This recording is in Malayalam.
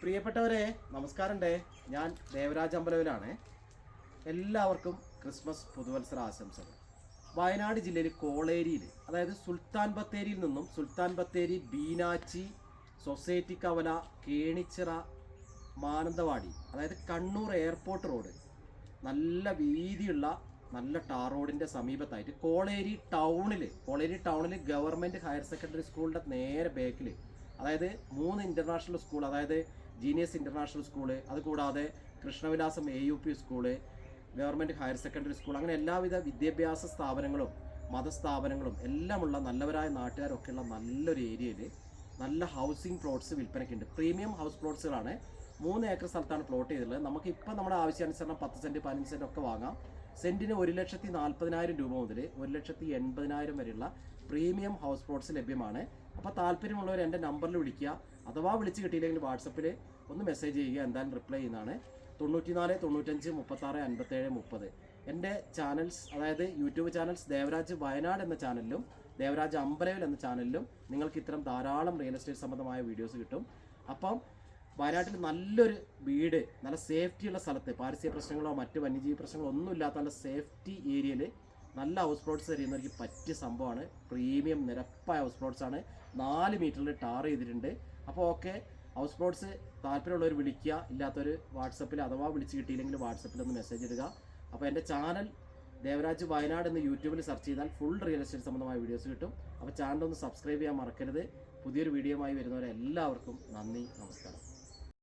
പ്രിയപ്പെട്ടവരെ നമസ്കാരമുണ്ടേ. ഞാൻ ദേവരാജ് അമ്പലവിലാണ്. എല്ലാവർക്കും ക്രിസ്മസ് പുതുവത്സര ആശംസകൾ. വയനാട് ജില്ലയിൽ കോളേരിയിൽ അതായത് സുൽത്താൻ ബത്തേരിയിൽ നിന്നും സുൽത്താൻ ബത്തേരി ബീനാച്ചി സൊസൈറ്റി കവല കേണിച്ചിറ മാനന്തവാടി അതായത് കണ്ണൂർ എയർപോർട്ട് റോഡ് നല്ല വീതിയുള്ള നല്ല ടാർ റോഡിന്റെ സമീപത്തായിട്ട് കോളേരി ടൗണിൽ കോളേരി ടൗണിൽ ഗവൺമെന്റ് ഹയർ സെക്കൻഡറി സ്കൂളിന്റെ നേരെ ബാക്കിൽ അതായത് മൂന്ന് ഇന്റർനാഷണൽ സ്കൂൾ അതായത് ജീനിയസ് ഇന്റർനാഷണൽ സ്കൂൾ അതുകൂടാതെ Krishnavilasam A U P school government higher secondary school അങ്ങനെ എല്ലാവിധ വിദ്യാഭ്യാസ സ്ഥാപനങ്ങളും മതസ്ഥാപനങ്ങളും എല്ലാമുള്ള നല്ലവരായ നാട്ടുകാരൊക്കെയുള്ള നല്ലൊരു ഏരിയയിൽ നല്ല ഹൗസിംഗ് പ്ലോട്ട്സ് വിൽപ്പനയ്ക്കുണ്ട്. പ്രീമിയം ഹൗസ് പ്ലോട്ട്സുകളാണ് മൂന്ന് ഏക്കർ സ്ഥലത്താണ് പ്ലോട്ട് ചെയ്തിട്ടുള്ളത്. നമുക്ക് ഇപ്പം നമ്മുടെ ആവശ്യാനുസരണം പത്ത് സെന്റ് പതിനഞ്ച് സെന്റ് ഒക്കെ വാങ്ങാം. സെന്റിന് ഒരു ലക്ഷത്തി നാൽപ്പതിനായിരം രൂപ മുതൽ ഒരു ലക്ഷത്തി എൺപതിനായിരം വരെയുള്ള പ്രീമിയം ഹൗസ് പ്ലോട്ട്സ് ലഭ്യമാണ്. അപ്പോൾ താല്പര്യമുള്ളവർ എന്റെ നമ്പറിൽ വിളിക്കുക. അഥവാ വിളിച്ച് കിട്ടിയില്ലെങ്കിൽ വാട്സപ്പിൽ ഒന്ന് മെസ്സേജ് ചെയ്യുക. എന്തായാലും റിപ്ലൈ ചെയ്യുന്നതാണ്. തൊണ്ണൂറ്റിനാല് തൊണ്ണൂറ്റഞ്ച് മുപ്പത്താറ് അൻപത്തേഴ് മുപ്പത്. എന്റെ ചാനൽസ് അതായത് യൂട്യൂബ് ചാനൽസ് ദേവരാജ് വയനാട് എന്ന ചാനലിലും ദേവരാജ് അമ്പലവിൽ എന്ന ചാനലിലും നിങ്ങൾക്ക് ഇത്തരം ധാരാളം റിയൽ എസ്റ്റേറ്റ് സംബന്ധമായ വീഡിയോസ് കിട്ടും. അപ്പം വയനാട്ടിൽ നല്ലൊരു വീട് നല്ല സേഫ്റ്റിയുള്ള സ്ഥലത്ത് പാരിസ്ഥിതിക പ്രശ്നങ്ങളോ മറ്റ് വന്യജീവി പ്രശ്നങ്ങളോ ഒന്നും ഇല്ലാത്ത നല്ല സേഫ്റ്റി ഏരിയയിൽ നല്ല ഹൗസ് പ്ലോട്ട്സ് തരുന്നവർക്ക് പറ്റിയ സംഭവമാണ്. പ്രീമിയം നിരപ്പായ ഹൗസ് പ്ലോട്ട്സ് ആണ്. നാല് മീറ്ററിൽ ടാർ ചെയ്തിട്ടുണ്ട്. അപ്പോൾ ഓക്കെ ഹൗസ് പ്ലോട്ട്സ് താല്പര്യമുള്ളവർ വിളിക്കുക. ഇല്ലാത്തവർ വാട്സപ്പിൽ അഥവാ വിളിച്ച് കിട്ടിയില്ലെങ്കിൽ വാട്സപ്പിൽ ഒന്ന് മെസ്സേജ് ഇടുക. അപ്പോൾ എന്റെ ചാനൽ ദേവരാജ് വയനാട് എന്ന് യൂട്യൂബിൽ സെർച്ച് ചെയ്താൽ ഫുൾ റിയൽ എസ്റ്റേറ്റ് സംബന്ധമായ വീഡിയോസ് കിട്ടും. അപ്പോൾ ചാനൽ ഒന്ന് സബ്സ്ക്രൈബ് ചെയ്യാൻ മറക്കരുത്. പുതിയൊരു വീഡിയോയുമായി വരുന്നവരെ എല്ലാവർക്കും നന്ദി നമസ്കാരം.